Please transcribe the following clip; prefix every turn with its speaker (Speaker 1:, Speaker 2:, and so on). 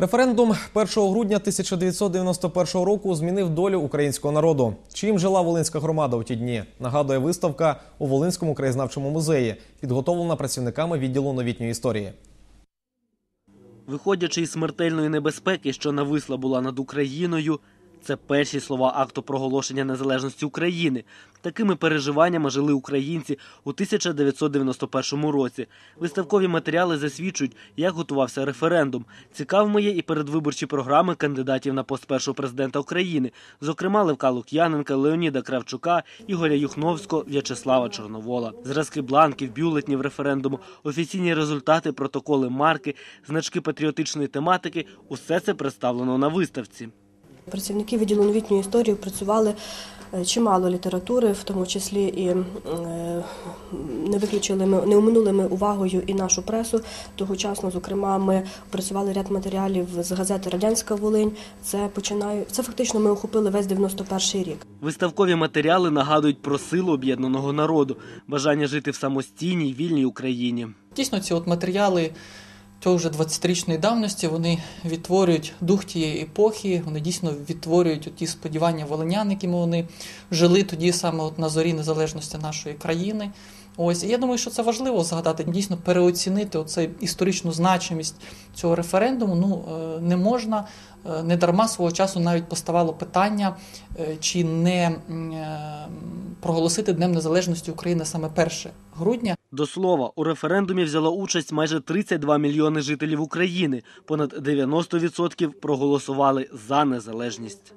Speaker 1: Референдум 1 грудня 1991 року змінив долю українського народу. Чим жила Волинська громада у ті дні? Нагадує виставка у Волинському краєзнавчому музеї, підготовлена працівниками відділу новітньої історії.
Speaker 2: Виходячи із смертельної небезпеки, що нависла була над Україною, це перші слова акту проголошення незалежності України. Такими переживаннями жили українці у 1991 році. Виставкові матеріали засвідчують, як готувався референдум. Цікавими є і передвиборчі програми кандидатів на пост першого президента України, зокрема Левка Лук'яненка, Леоніда Кравчука, Ігоря Юхновського, В'ячеслава Чорновола. Зразки бланків, бюлетнів референдуму, офіційні результати, протоколи марки, значки патріотичної тематики усе це представлено на виставці.
Speaker 3: Працівники відділу новітньої історії працювали е, чимало літератури, в тому числі і е, не виключили ми, не оминули ми увагою і нашу пресу. Тогочасно, зокрема, ми працювали ряд матеріалів з газети Радянська Волинь. Це починаю. Це фактично ми охопили весь 91-й рік.
Speaker 2: Виставкові матеріали нагадують про силу об'єднаного народу, бажання жити в самостійній вільній Україні.
Speaker 4: Дійсно, ці от матеріали цього вже 20-річної давності вони відтворюють дух тієї епохи, вони дійсно відтворюють ті сподівання волинян, якими вони жили тоді саме от на зорі незалежності нашої країни. Ось і я думаю, що це важливо згадати, дійсно переоцінити оцей історичну значимість цього референдуму. Ну е, не можна не дарма свого часу навіть поставало питання, е, чи не е, проголосити Днем Незалежності України саме 1 грудня.
Speaker 2: До слова, у референдумі взяла участь майже 32 мільйони жителів України. Понад 90% проголосували за незалежність.